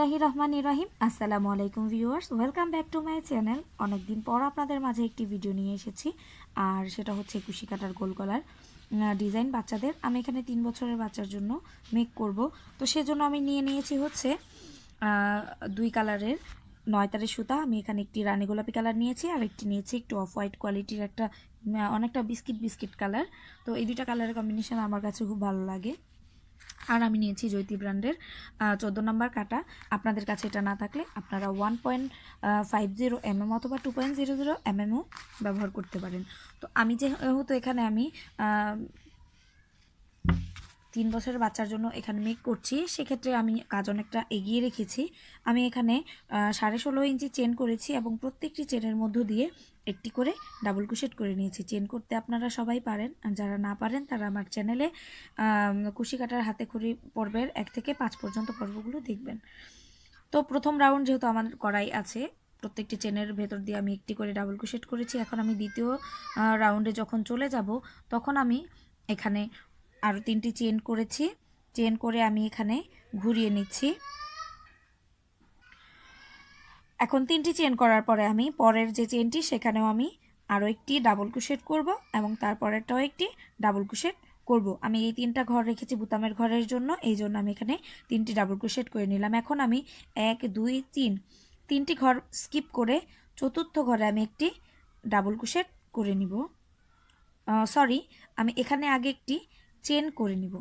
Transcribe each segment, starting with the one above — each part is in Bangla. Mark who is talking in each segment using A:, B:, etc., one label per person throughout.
A: বিসমিল্লাহি রহমান রহিম। আসসালামু আলাইকুম viewers, welcome back to my channel. অনেকদিন পর আপনাদের মাঝে একটি ভিডিও নিয়ে এসেছি, আর সেটা হচ্ছে কুশি কাটার গোল গলার ডিজাইন বাচ্চাদের। আমি এখানে তিন বছরের বাচ্চার জন্য মেক করব। তো সেজন্য আমি নিয়ে নিয়েছি হচ্ছে দুই কালারের নয়তারের সুতা। আমি এখানে একটি রানী গোলাপি কালার নিয়েছি, আর একটি নিয়েছি একটু অফ হোয়াইট কোয়ালিটির একটা অনেকটা বিস্কিট বিস্কিট কালার। তো এই দুইটা কালারের কম্বিনেশন আমার কাছে খুব ভালো লাগে। আর আমি নিয়েছি জৈতি ব্র্যান্ডের চোদ্দ নম্বর কাটা। আপনাদের কাছে এটা না থাকলে আপনারা one point five zero mm অথবা টু পয়েন্ট জিরো জিরো এমএমও ব্যবহার করতে পারেন। তো আমি যেহেতু এখানে আমি তিন বছরের বাচ্চার জন্য এখানে মেক করছি, সেক্ষেত্রে আমি কাজ অনেকটা এগিয়ে রেখেছি। আমি এখানে সাড়ে ষোলো ইঞ্চি চেন করেছি এবং প্রত্যেকটি চেনের মধ্য দিয়ে একটি করে ডাবল কুশেট করে নিয়েছি। চেন করতে আপনারা সবাই পারেন। আর যারা না পারেন, তারা আমার চ্যানেলে কুশি কাটার হাতে খড়ি পর্বের এক থেকে পাঁচ পর্যন্ত পর্বগুলো দেখবেন। তো প্রথম রাউন্ড যেহেতু আমার করাই আছে, প্রত্যেকটি চেনের ভেতর দিয়ে আমি একটি করে ডাবল কুশেট করেছি। এখন আমি দ্বিতীয় রাউন্ডে যখন চলে যাব, তখন আমি এখানে আরও তিনটি চেন করেছি। চেন করে আমি এখানে ঘুরিয়ে নিচ্ছি। এখন তিনটি চেন করার পরে আমি পরের যে চেনটি সেখানেও আমি আরও একটি ডাবল কুশেট করব এবং তারপরেরটাও একটি ডাবল কুশেট করব। আমি এই তিনটা ঘর রেখেছি বুতামের ঘরের জন্য, এই জন্য আমি এখানে তিনটি ডাবল কুশেট করে নিলাম। এখন আমি এক, দুই, তিন, তিনটি ঘর স্কিপ করে চতুর্থ ঘরে আমি একটি ডাবল কুশেট করে নিব। সরি আমি এখানে আগে একটি চেন করে নিব।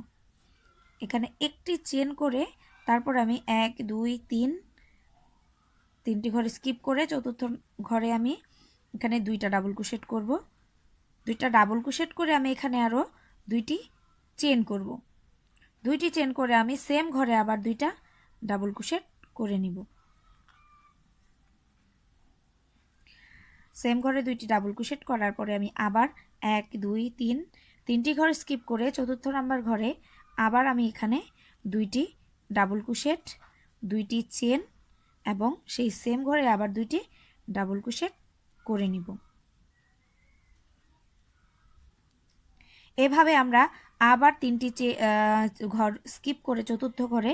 A: এখানে একটি চেন করে তারপর আমি এক, দুই, তিন তিনটি ঘরে স্কিপ করে চতুর্থ ঘরে আমি এখানে দুইটা ডাবল কুশেট করব। দুইটা ডাবল কুশেট করে আমি এখানে আরও দুইটি চেন করব। দুইটি চেন করে আমি সেম ঘরে আবার দুইটা ডাবল কুশেট করে নিব। সেম ঘরে দুইটি ডাবল কুশেট করার পরে আমি আবার এক, দুই, তিন, তিনটি ঘর স্কিপ করে চতুর্থ নাম্বার ঘরে আবার আমি এখানে দুইটি ডাবল কুশেট দুইটি চেন এবং সেই সেম ঘরে আবার দুইটি ডাবল কুশেট করে নিব। এভাবে আমরা আবার তিনটি ঘর স্কিপ করে চতুর্থ ঘরে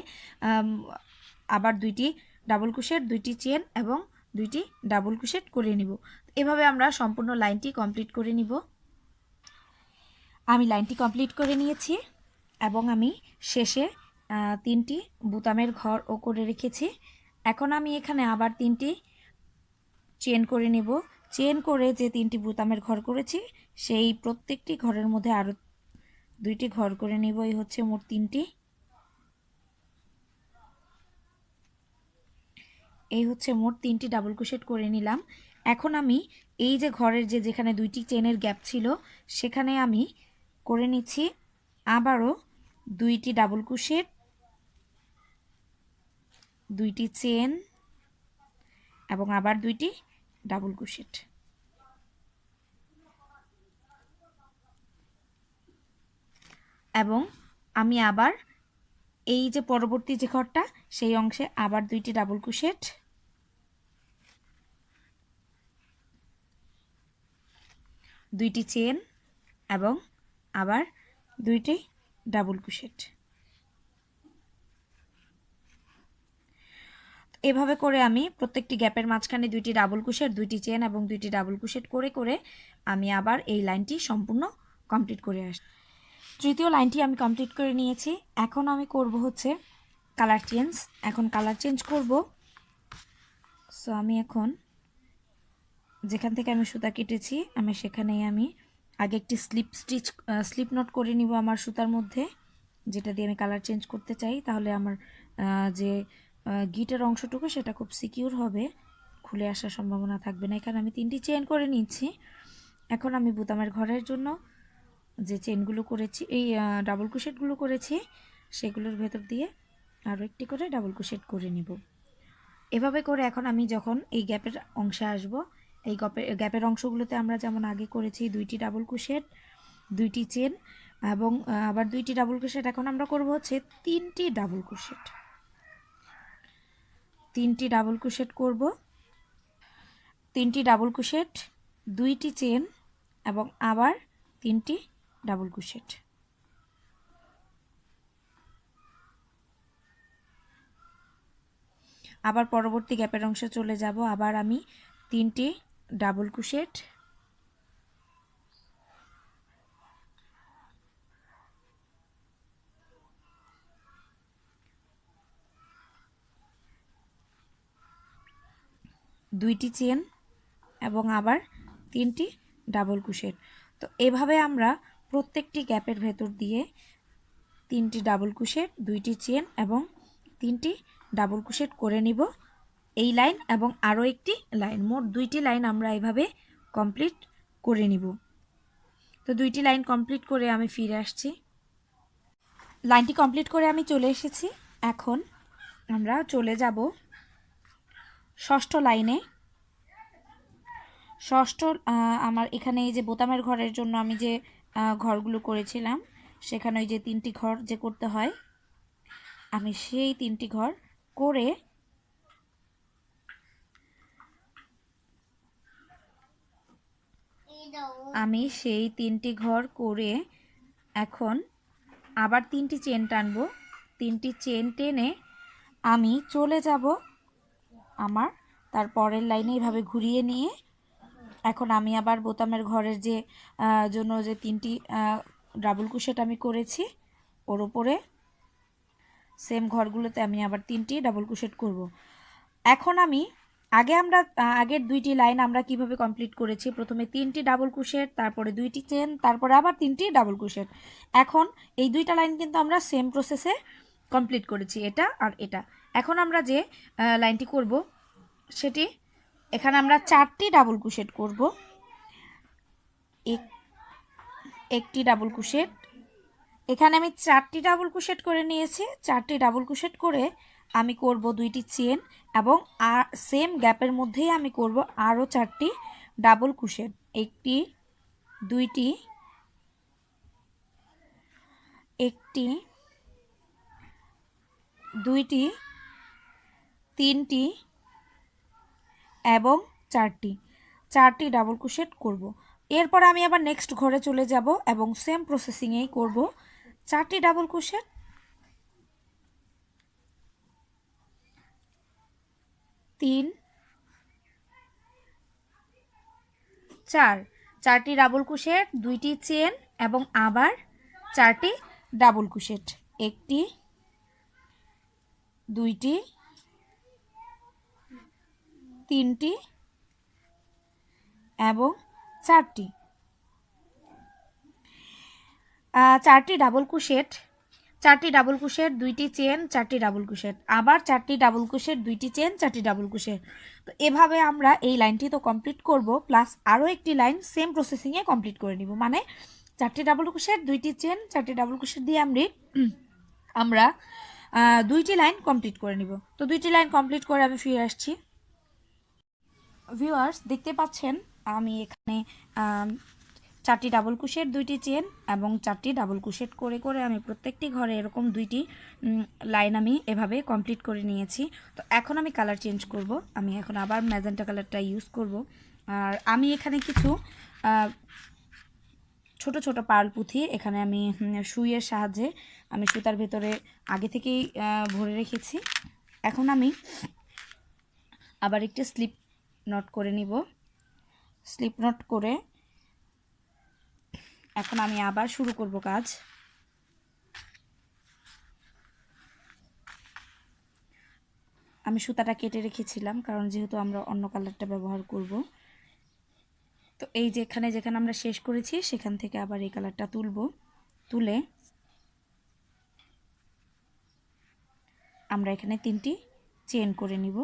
A: আবার দুইটি ডাবল কুশেট দুইটি চেন এবং দুইটি ডাবল কুশেট করে নিব। এভাবে আমরা সম্পূর্ণ লাইনটি কমপ্লিট করে নিব। আমি লাইনটি কমপ্লিট করে নিয়েছি এবং আমি শেষে তিনটি বুতামের ঘর ও করে রেখেছি। এখন আমি এখানে আবার তিনটি চেন করে নিব। চেন করে যে তিনটি বুতামের ঘর করেছি, সেই প্রত্যেকটি ঘরের মধ্যে আরও দুইটি ঘর করে নিব। এই হচ্ছে মোট তিনটি। এই হচ্ছে মোট তিনটি ডাবল ক্রোশেট করে নিলাম। এখন আমি এই যে ঘরের যে যেখানে দুইটি চেনের গ্যাপ ছিল, সেখানে আমি করে নিচ্ছি আবারও দুইটি ডাবল ক্রোশেট। দুইটি চেন এবং আবার দুইটি ডাবল ক্রোশেট। এবং আমি আবার এই যে পরবর্তী যে ঘরটা, সেই অংশে আবার দুইটি ডাবল ক্রোশেট। দুইটি চেন এবং আবার দুইটি ডাবল ক্রোশেট। এভাবে করে আমি প্রত্যেকটি গ্যাপের মাঝখানে দুইটি ডাবল কুশেট দুইটি চেন এবং দুইটি ডাবল কুশেট করে করে আমি আবার এই লাইনটি সম্পূর্ণ কমপ্লিট করে আস, তৃতীয় লাইনটি আমি কমপ্লিট করে নিয়েছি। এখন আমি করব হচ্ছে কালার চেঞ্জ। এখন কালার চেঞ্জ করব। সো আমি এখন যেখান থেকে আমি সুতা কেটেছি, আমি সেখানেই আমি আগে একটি স্লিপ স্টিচ স্লিপ নোট করে নিব আমার সুতার মধ্যে, যেটা দিয়ে আমি কালার চেঞ্জ করতে চাই। তাহলে আমার যে গিটের অংশটুকু সেটা খুব সিকিউর হবে। খুলে আসার সম্ভাবনা থাকবে না। এখানে আমি তিনটি চেন করে নিচ্ছি। এখন আমি বুতামের ঘরের জন্য যে চেনগুলো করেছি, এই ডাবল কুশেটগুলো করেছি, সেগুলোর ভেতর দিয়ে আরও একটি করে ডাবল কুশেট করে নিব। এভাবে করে এখন আমি যখন এই গ্যাপের অংশে আসব, এই গ্যাপের গ্যাপের অংশগুলোতে আমরা যেমন আগে করেছি দুইটি ডাবল কুশেট দুইটি চেন এবং আবার দুইটি ডাবল কুশেট এখন আমরা করব হচ্ছে তিনটি ডাবল কুশেট তিনটি ডাবল কুশেট করব। তিনটি ডাবল কুশেট দুইটি চেন এবং আবার তিনটি ডাবল কুশেট আবার পরবর্তী গ্যাপের অংশে চলে যাব। আবার আমি তিনটি ডাবল কুশেট দুইটি চেন এবং আবার তিনটি ডাবল কুশেট তো এভাবে আমরা প্রত্যেকটি গ্যাপের ভেতর দিয়ে তিনটি ডাবল কুশেট দুইটি চেন এবং তিনটি ডাবল কুশেট করে নিব এই লাইন এবং আরও একটি লাইন। মোট দুইটি লাইন আমরা এভাবে কমপ্লিট করে নিব। তো দুইটি লাইন কমপ্লিট করে আমি ফিরে আসছি। লাইনটি কমপ্লিট করে আমি চলে এসেছি। এখন আমরা চলে যাব ষষ্ঠ লাইনে। ষষ্ঠ আমার এখানে এই যে বোতামের ঘরের জন্য আমি যে ঘরগুলো করেছিলাম, সেখানে ওই যে তিনটি ঘর যে করতে হয়, আমি সেই তিনটি ঘর করে আমি সেই তিনটি ঘর করে এখন আবার তিনটি চেন টানবো। তিনটি চেন টেনে আমি চলে যাব আমার। তার পরের লাইনে এভাবে ঘুরিয়ে নিয়ে এখন আমি আবার বোতামের ঘরের যে জন্য যে তিনটি ডাবল কুশেট আমি করেছি, ওর ওপরে সেম ঘরগুলোতে আমি আবার তিনটি ডাবল কুশেট করব। এখন আমি আগে আমরা আগের দুইটি লাইন আমরা কীভাবে কমপ্লিট করেছি? প্রথমে তিনটি ডাবল কুশেট তারপরে দুইটি চেন তারপরে আবার তিনটি ডাবল কুশেট এখন এই দুইটা লাইন কিন্তু আমরা সেম প্রসেসে কমপ্লিট করেছি, এটা আর এটা। এখন আমরা যে লাইনটি করব, সেটি এখানে আমরা চারটি ডাবল কুশেট করব। এক- একটি ডাবল কুশেট এখানে আমি চারটি ডাবল কুশেট করে নিয়েছি। চারটি ডাবল কুশেট করে আমি করব দুইটি চেন এবং আর, সেম গ্যাপের মধ্যেই আমি করব আরও চারটি ডাবল কুশেট একটি, দুইটি একটি, দুইটি তিনটি এবং চারটি। চারটি ডাবল কুশেট করব। এরপর আমি আবার নেক্সট ঘরে চলে যাব এবং সেম প্রসেসিংয়েই করব। চারটি ডাবল কুশেট তিন, চার। চারটি ডাবল কুশেট দুইটি চেন এবং আবার চারটি ডাবল কুশেট একটি, দুইটি তিনটি এবং চারটি। চারটি ডাবল কুশেট চারটি ডাবল কুশেট দুইটি চেন চারটি ডাবল কুশেট আবার চারটি ডাবল কুশেট দুইটি চেন চারটি ডাবল কুশেট তো এভাবে আমরা এই লাইনটি তো কমপ্লিট করব প্লাস আরও একটি লাইন সেম প্রসেসিংয়ে কমপ্লিট করে নিব। মানে চারটি ডাবল কুশেট দুইটি চেন চারটি ডাবল কুশেট দিয়ে আমি আমরা দুইটি লাইন কমপ্লিট করে নিব। তো দুইটি লাইন কমপ্লিট করে আমি ফিরে আসছি। ভিউয়ার্স দেখতে পাচ্ছেন, আমি এখানে চারটি ডাবল কুশেট দুইটি চেন এবং চারটি ডাবল কুশেট করে করে আমি প্রত্যেকটি ঘরে এরকম দুইটি লাইন আমি এভাবে কমপ্লিট করে নিয়েছি। তো এখন আমি কালার চেঞ্জ করব। আমি এখন আবার ম্যাজেন্টা কালারটা ইউজ করব। আর আমি এখানে কিছু ছোট ছোট পার্ল পুঁথি এখানে আমি সুইয়ের সাহায্যে আমি সুতার ভেতরে আগে থেকেই ভরে রেখেছি। এখন আমি আবার একটি স্লিপ নট করে নিব। স্লিপ নট করে এখন আমি আবার শুরু করব কাজ। আমি সুতাটা কেটে রেখেছিলাম কারণ যেহেতু আমরা অন্য কালারটা ব্যবহার করব। তো এই যেখানে যেখানে আমরা শেষ করেছি সেখান থেকে আবার এই কালারটা তুলব। তুলে আমরা এখানে তিনটি চেন করে নিব।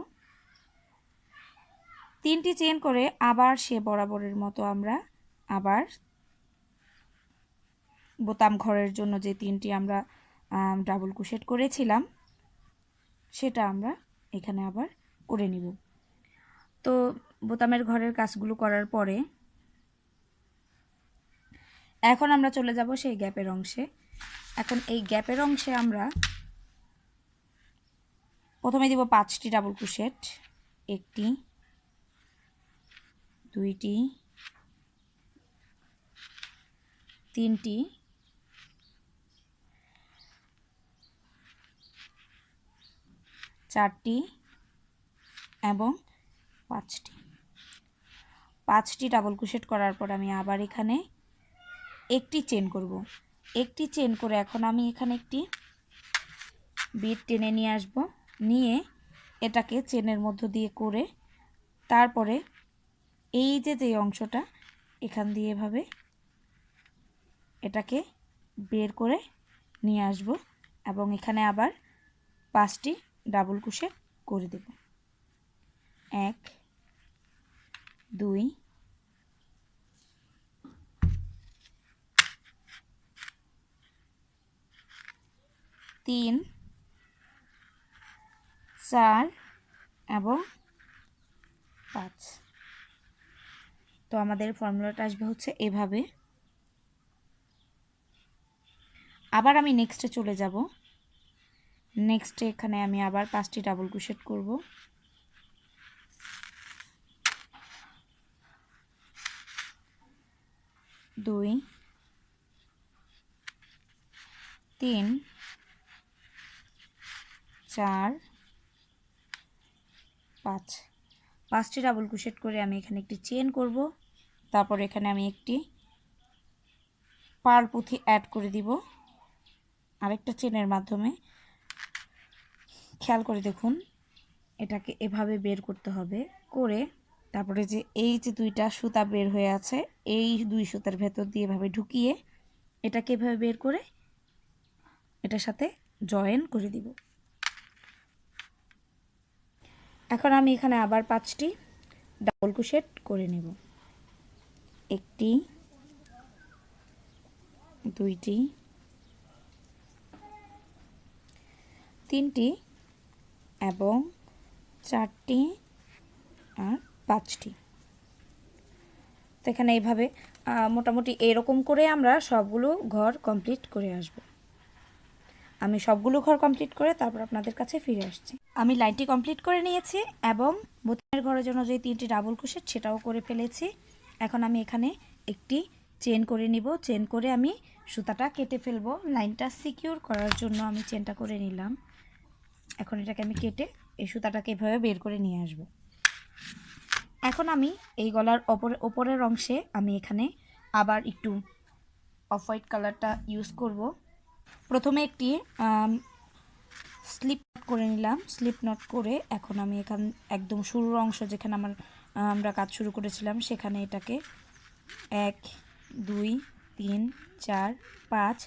A: তিনটি চেন করে আবার সে বরাবরের মতো আমরা আবার বোতাম ঘরের জন্য যে তিনটি আমরা ডাবল কুশেট করেছিলাম, সেটা আমরা এখানে আবার করে নিব। তো বোতামের ঘরের কাজগুলো করার পরে এখন আমরা চলে যাব সেই গ্যাপের অংশে। এখন এই গ্যাপের অংশে আমরা প্রথমে দিব পাঁচটি ডাবল কুশেট একটি দুইটি, তিনটি, চারটি এবং পাঁচটি। পাঁচটি ডাবল কুশেট করার পর আমি আবার এখানে একটি চেন করব। একটি চেন করে এখন আমি এখানে একটি বিট টেনে নিয়ে আসব। নিয়ে এটাকে চেনের মধ্য দিয়ে করে তারপরে এই যে যে অংশটা, এখান দিয়ে এভাবে এটাকে বের করে নিয়ে আসব এবং এখানে আবার পাঁচটি ডাবল কুশে করে দেব। এক, দুই, তিন, চার এবং পাঁচ। তো আমাদের ফর্মুলাটা আসবে হচ্ছে এভাবে। আবার আমি নেক্সটে চলে যাব। নেক্সটে এখানে আমি আবার পাঁচটি ডাবল ক্রোশেট করব। দুই, তিন, চার, পাঁচ। পাঁচটি ডাবল ক্রোশেট করে আমি এখানে একটি চেন করব। তারপর এখানে আমি একটি পার পুঁথি অ্যাড করে দিব। আরেকটা চেনের মাধ্যমে। খেয়াল করে দেখুন, এটাকে এভাবে বের করতে হবে করে তারপরে যে এই যে দুইটা সুতা বের হয়ে আছে, এই দুই সুতার ভেতর দিয়ে এভাবে ঢুকিয়ে এটাকে এভাবে বের করে এটার সাথে জয়েন করে দিব। এখন আমি এখানে আবার পাঁচটি ডাবল কুশেট করে নেব। একটি, দুইটি, তিনটি এবং চারটি আর পাঁচটি। তো এখানে এইভাবে মোটামুটি এরকম করে আমরা সবগুলো ঘর কমপ্লিট করে আসব। আমি সবগুলো ঘর কমপ্লিট করে তারপর আপনাদের কাছে ফিরে আসছি। আমি লাইনটি কমপ্লিট করে নিয়েছি এবং বোতামের ঘরের জন্য যে তিনটি ডাবল কুশেট সেটাও করে ফেলেছি। এখন আমি এখানে একটি চেন করে নিব। চেন করে আমি সুতাটা কেটে ফেলব। লাইনটা সিকিউর করার জন্য আমি চেনটা করে নিলাম। এখন এটাকে আমি কেটে এই সুতাটাকে এভাবে বের করে নিয়ে আসব। এখন আমি এই গলার ওপরে, ওপরের অংশে আমি এখানে আবার একটু অফ হোয়াইট কালারটা ইউজ করব। প্রথমে একটি স্লিপ নট করে নিলাম। স্লিপ নট করে এখন আমি এখান, একদম শুরুর অংশ যেখানে আমার আমরা কাজ শুরু করেছিলাম সেখানে এটাকে এক, দুই, তিন, চার, পাঁচ,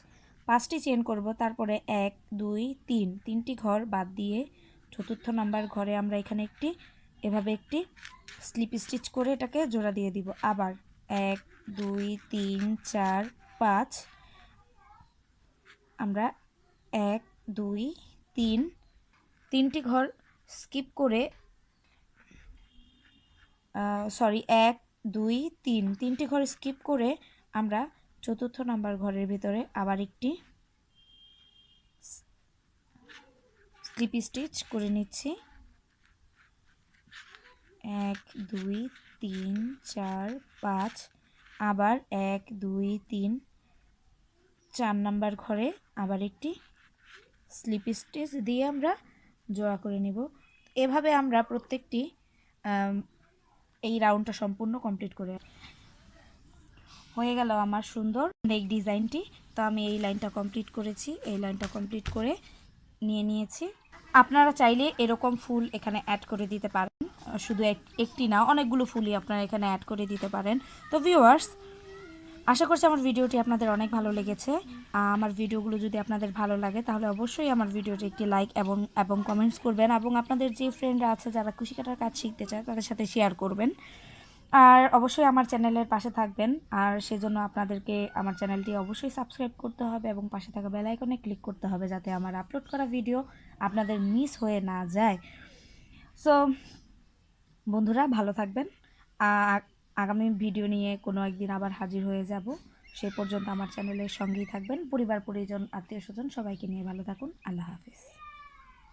A: পাঁচটি চেন করব। তারপরে এক, দুই, তিন, তিনটি ঘর বাদ দিয়ে চতুর্থ নাম্বার ঘরে আমরা এখানে একটি, এভাবে একটি স্লিপ স্টিচ করে এটাকে জোড়া দিয়ে দিব। আবার এক, দুই, তিন, চার, পাঁচ, আমরা এক, দুই, তিন, তিনটি ঘর স্কিপ করে সরি এক, দুই, তিন। তিনটি ঘর স্কিপ করে আমরা চতুর্থ নাম্বার ঘরের ভিতরে আবার একটি স্লিপ স্টিচ করে নিচ্ছি। এক, দুই, তিন, চার, পাঁচ, আবার এক, দুই, তিন, চার নাম্বার ঘরে আবার একটি স্লিপ স্টিচ দিয়ে আমরা জোড়া করে নিব। এভাবে আমরা প্রত্যেকটি এই রাউন্ডটা সম্পূর্ণ কমপ্লিট করে হয়ে গেল আমার সুন্দর নেক ডিজাইনটি। তো আমি এই লাইনটা কমপ্লিট করেছি। এই লাইনটা কমপ্লিট করে নিয়ে নিয়েছি। আপনারা চাইলে এরকম ফুল এখানে অ্যাড করে দিতে পারেন। শুধু একটি না, অনেকগুলো ফুলই আপনারা এখানে অ্যাড করে দিতে পারেন। তো ভিউয়ার্স আশা করছি আমার ভিডিওটি আপনাদের অনেক ভালো লেগেছে। আমার ভিডিওগুলো যদি আপনাদের ভালো লাগে, তাহলে অবশ্যই আমার ভিডিওটি একটি লাইক এবং এবং কমেন্টস করবেন এবং আপনাদের যে ফ্রেন্ডরা আছে, যারা খুশি কাটার কাজ শিখতে চায়, তাদের সাথে শেয়ার করবেন। আর অবশ্যই আমার চ্যানেলের পাশে থাকবেন। আর সেজন্য আপনাদেরকে আমার চ্যানেলটি অবশ্যই সাবস্ক্রাইব করতে হবে এবং পাশে থাকা বেল আইকনে ক্লিক করতে হবে যাতে আমার আপলোড করা ভিডিও আপনাদের মিস হয়ে না যায়। সো বন্ধুরা, ভালো থাকবেন। আগামী ভিডিও নিয়ে কোনো একদিন আবার হাজির হয়ে যাব। সেই পর্যন্ত আমার চ্যানেলের সঙ্গেই থাকবেন। পরিবার, পরিজন আত্মীয় স্বজন সবাইকে নিয়ে ভালো থাকুন। আল্লাহ হাফিজ।